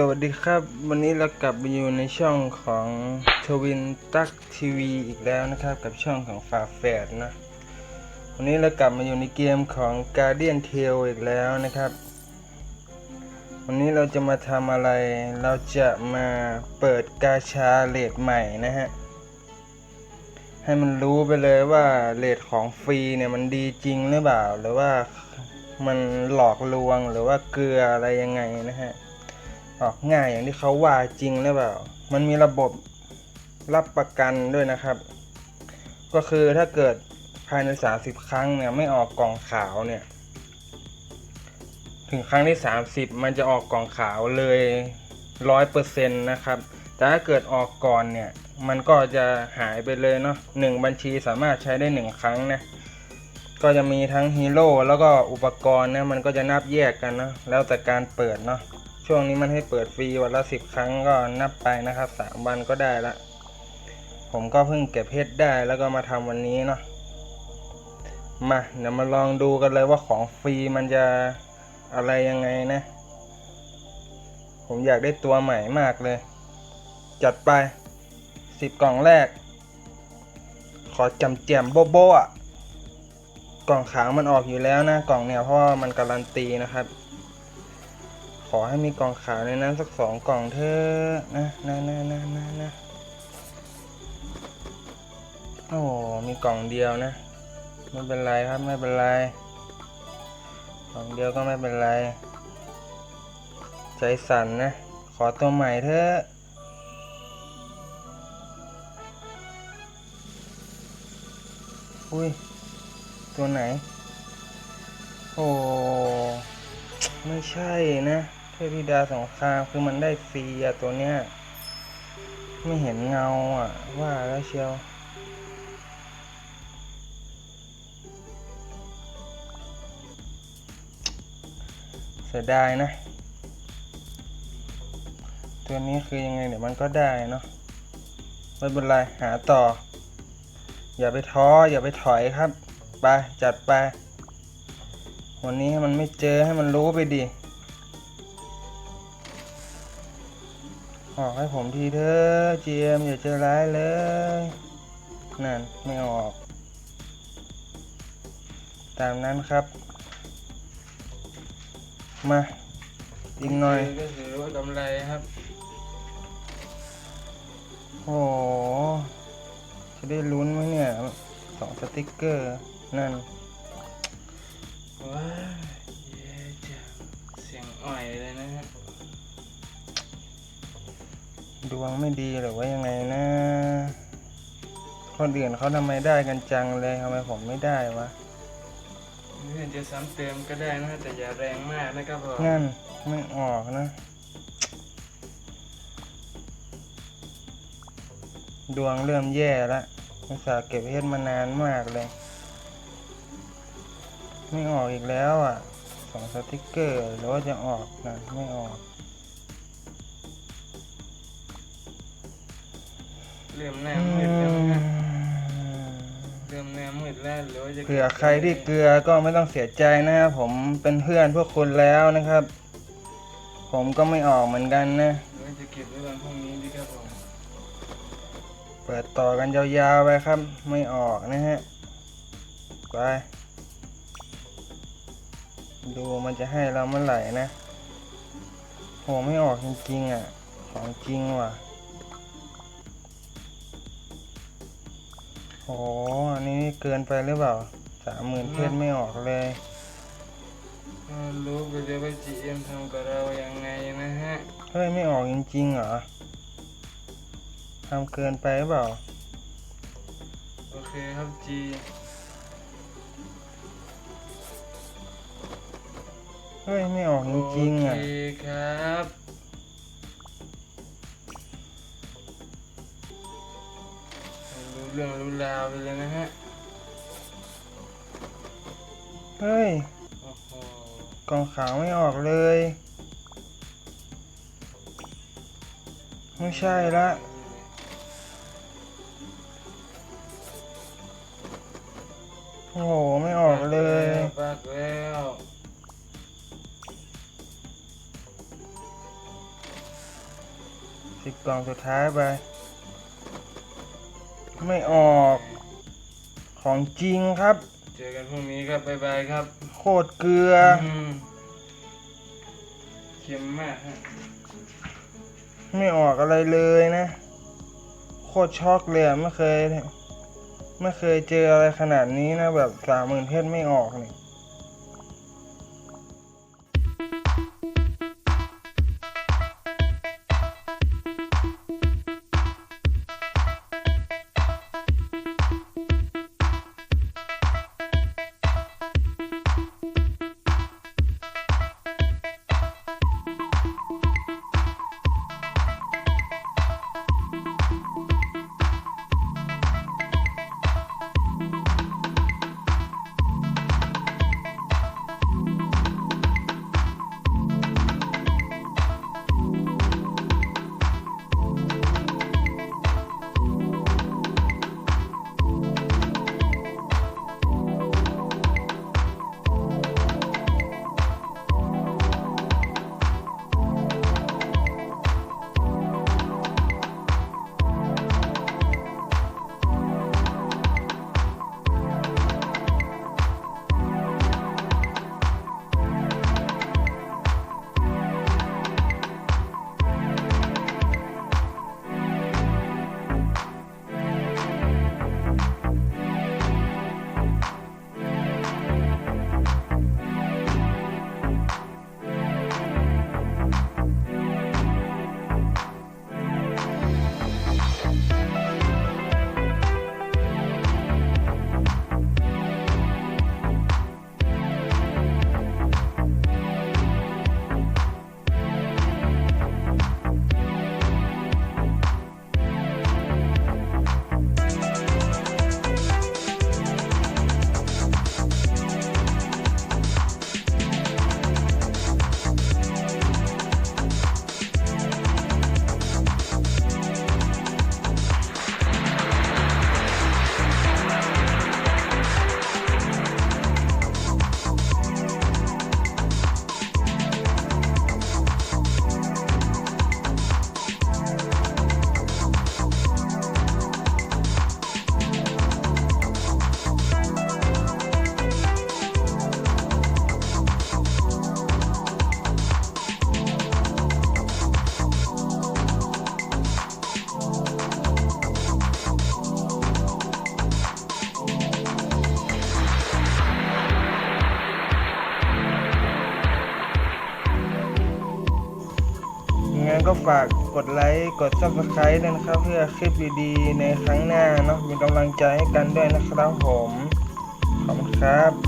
สวัสดีครับ วันนี้เรากลับมาอยู่ในช่องของทวินตักทีวีอีกแล้วนะครับ กับช่องของฝาแฝดนะ วันนี้เรากลับมาอยู่ในเกมของ Guardian Tale อีกแล้วนะครับ วันนี้เราจะมาทำอะไรเราจะมาเปิดกาชาเลดใหม่นะฮะ ให้มันรู้ไปเลยว่าเลทของฟรีเนี่ยมันดีจริงหรือเปล่า หรือว่ามันหลอกลวงหรือว่าเกลืออะไรยังไงนะฮะ ออกง่ายอย่างที่เขาว่าจริงหรือเปล่า มันมีระบบรับประกันด้วยนะครับ ก็คือถ้าเกิดภายใน 30 ครั้งเนี่ยไม่ออกกล่องขาวเนี่ย ถึงครั้งที่ 30 มันจะออกกล่องขาวเลยร้อยเปอร์เซ็นต์นะครับ แต่ถ้าเกิดออกก่อนเนี่ย มันก็จะหายไปเลยเนาะหนึ่งบัญชีสามารถใช้ได้หนึ่งครั้งนะ ก็จะมีทั้งฮีโร่แล้วก็อุปกรณ์นะ มันก็จะนับแยกกันเนาะ แล้วแต่การเปิดเนาะ ช่วงนี้มันให้เปิดฟรีวันละสิบครั้งก็นับไปนะครับสามวันก็ได้ละ ผมก็เพิ่งเก็บเพชรได้แล้วก็มาทำวันนี้เนาะมาเดี๋ยวมาลองดูกันเลยว่าของฟรีมันจะอะไรยังไงนะ ผมอยากได้ตัวใหม่มากเลย จัดไปสิบกล่องแรก ขอจำแจมโบโบอะกล่องขาวมันออกอยู่แล้วนะ กล่องเนี่ยเพราะว่ามันการันตีนะครับ ขอให้มีกล่องขาวในนั้นสักสองกล่องเถอะนะนะนะนะนะนะโอ้มีกล่องเดียวนะ ไม่เป็นไรครับไม่เป็นไรกล่องเดียวก็ไม่เป็นไร ใจสั่นนะ ขอตัวใหม่เถอะอุ้ย ตัวไหน โอ้ ไม่ใช่นะ เทพธิดาสงครามคือมันได้ฟรีอะตัวเนี้ย ไม่เห็นเงาอะว่าแล้วเชียว เสียดายนะ ตัวนี้คือยังไงเดี๋ยวมันก็ได้เนาะไม่เป็นไรหาต่อ อย่าไปท้อ อย่าไปถอยครับ ไป จัดไป วันนี้ให้มันไม่เจอให้มันรู้ไปดิ ออกให้ผมทีเถอะเจียมอย่าเจอร้ายเลย นั่น ไม่ออก ตามนั้นครับ มาอีกหน่อยก็ถือว่ากำไรครับ โอ้โหจะได้ลุ้นไหมเนี่ยสองสติกเกอร์ นั่น ดวงไม่ดีหรือว่ายังไงนะคนอื่นเขาทำไมได้กันจังเลยทำไมผมไม่ได้วะเพื่อนจะซ้ำเติมก็ได้นะแต่อย่าแรงมากนะครับผมงั้นไม่ออกนะ ดวงเริ่มแย่แล้วอุตส่าห์เก็บเพชรมานานมากเลย ไม่ออกอีกแล้วอะสองสติกเกอร์หรือว่าจะออกนะไม่ออก เริ่มหน้ามืดแล้วนะเริ่มหน้ามืดแล้วหรือว่าจะเผื่อใครที่เกลือก็ไม่ต้องเสียใจนะครับผมเป็นเพื่อนพวกคุณแล้วนะครับ ผมก็ไม่ออกเหมือนกันนะ หรือว่าจะเก็บไว้วันพรุ่งนี้ดีครับผมเปิดต่อกันยาวๆไปครับ ไม่ออกนะฮะไปดูมันจะให้เราเมื่อไหร่นะโหไม่ออกจริงๆอะ ของจริงว่ะ โหอันนี้เกินไปหรือเปล่าสามหมื่นเพชรไม่ออกเลยอ่ารู้ไปเลยว่า GM ทำกับเรายังไงนะฮะ เฮ้ย ไม่ออกจริงๆเหรอทำเกินไปหรือเปล่า โอเคครับ G เฮ้ย ไม่ออกจริงๆอะ โอเคครับ เรื่องรู้ราวไปเลยนะฮะ เฮ้ย โอ้โห กล่องขาวไม่ออกเลย ไม่ใช่ละ โอ้โห ไม่ออกเลยปากแล้วสิบกล่องสุดท้ายไป ไม่ออกของจริงครับ เจอกันพรุ่งนี้ครับ บ๊ายบายครับ โคตรเกลือมเค็มมากฮะไม่ออกอะไรเลยนะ โคตรช็อกเลยอะไม่เคย ไม่เคยเจออะไรขนาดนี้นะ แบบสามหมื่นเพชรไม่ออกนี่งั้ ก็ฝากกดไลค์กด subscribe ด้วยนะครับเพื่อคลิปดีๆในครั้งหน้าเนาะมีกำลังใจให้กันด้วยนะครับผม ขอบคุณครับ